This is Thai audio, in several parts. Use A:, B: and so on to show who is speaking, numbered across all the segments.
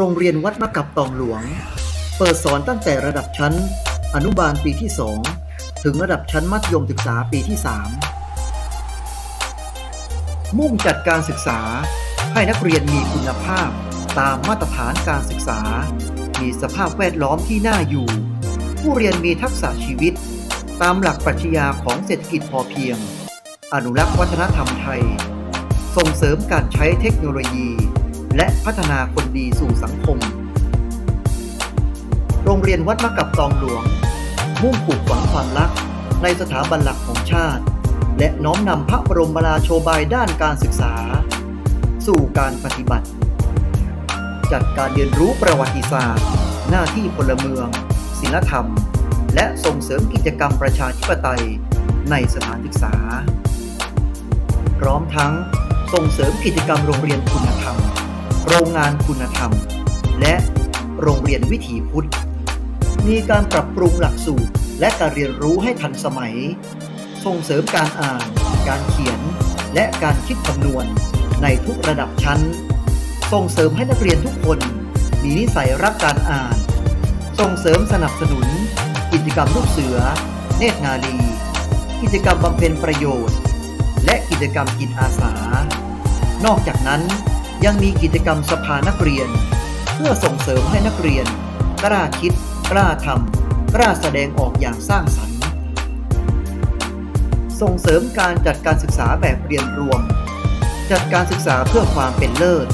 A: โรงเรียนวัดมะกับตองหลวง เปิดสอนตั้งแต่ระดับชั้น อนุบาลปีที่ 2 ถึงระดับชั้นมัธยมศึกษาปีที่ 3 มุ่งจัดการศึกษาให้นักเรียนมีคุณภาพ ตามมาตรฐานการศึกษา มีสภาพแวดล้อมที่น่าอยู่ ผู้เรียนมีทักษะชีวิต ตามหลักปรัชญาของเศรษฐกิจพอเพียง อนุรักษ์วัฒนธรรมไทย ส่งเสริมการใช้เทคโนโลยี และพัฒนาคนดีสู่สังคม โรงเรียนวัดมะกับตองหลวง มุ่งปลูกฝังความรักในสถาบันหลักของชาติ และน้อมนำพระบรมราโชบายด้านการศึกษา สู่การปฏิบัติ จัดการเรียนรู้ประวัติศาสตร์ หน้าที่พลเมือง ศิลธรรม และส่งเสริมกิจกรรมประชาธิปไตยในสถานศึกษา พร้อมทั้งส่งเสริมกิจกรรมโรงเรียนคุณธรรม รงงานคุณธรรม และโรงเรียนวิถีพุทธ มีการปรับปรุงหลักสูตรและการเรียนรู้ให้ทันสมัย ส่งเสริมการอ่าน การเขียน และการคิดคำนวณในทุกระดับชั้น ส่งเสริมให้นักเรียนทุกคนมีนิสัยรักการอ่าน ส่งเสริมสนับสนุน กิจกรรมลูกเสือ เนตรนาลี กิจกรรมบำเพ็ญประโยชน์ และกิจกรรมจิตอาสา นอกจากนั้น ยังมีกิจกรรมสภานักเรียน เพื่อส่งเสริมให้นักเรียน กล้าคิด กล้าทำกล้าแสดงออกอย่างสร้างสรรค์ ส่งเสริมการจัดการศึกษาแบบเรียนรวม จัดการศึกษาเพื่อความเป็นเลิศ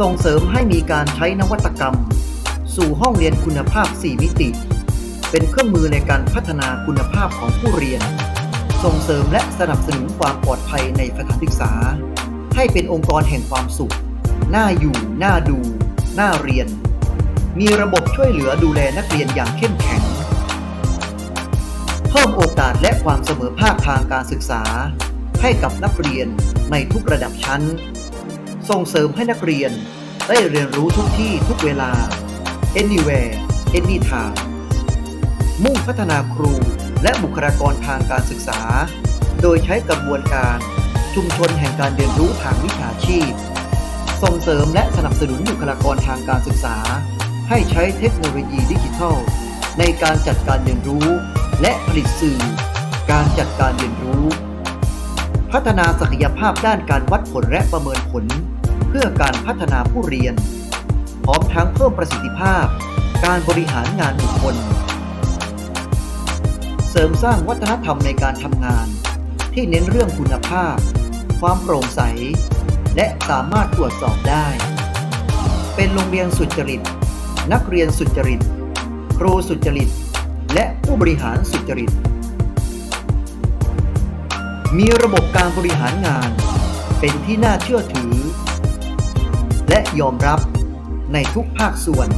A: ส่งเสริมให้มีการใช้นวัตกรรม สู่ห้องเรียนคุณภาพ 4 มิติ เป็นเครื่องมือในการพัฒนาคุณภาพของผู้เรียน ส่งเสริมและสนับสนุนความปลอดภัยในสถานศึกษา ให้เป็นองค์กรแห่งความสุข น่าอยู่ น่าดู น่าเรียน มีระบบช่วยเหลือดูแลนักเรียนอย่างเข้มแข็ง เพิ่มโอกาสและความเสมอภาคทางการศึกษา ให้กับนักเรียนในทุกระดับชั้น ส่งเสริมให้นักเรียนได้เรียนรู้ทุกที่ทุกเวลา anywhere anytime มุ่งพัฒนาครูและบุคลากรทางการศึกษา โดยใช้กระบวนการ ชุมชนแห่งการเรียนรู้ทางวิชาชีพ ส่งเสริมและสนับสนุนบุคลากรทางการศึกษา ให้ใช้เทคโนโลยีดิจิทัล ในการจัดการเรียนรู้ และผลิตสื่อ การจัดการเรียนรู้ พัฒนาศักยภาพด้านการวัดผลและประเมินผล เพื่อการพัฒนาผู้เรียน พร้อมทั้งเพิ่มประสิทธิภาพ การบริหารงานบุคคล เสริมสร้างวัฒนธรรมในการทำงานที่เน้นเรื่องคุณภาพ ความโปร่งใส และสามารถตรวจสอบได้ เป็นโรงเรียนสุจริต นักเรียนสุจริต ครูสุจริต และผู้บริหารสุจริต มีระบบการบริหารงาน เป็นที่น่าเชื่อถือ และยอมรับในทุกภาคส่วน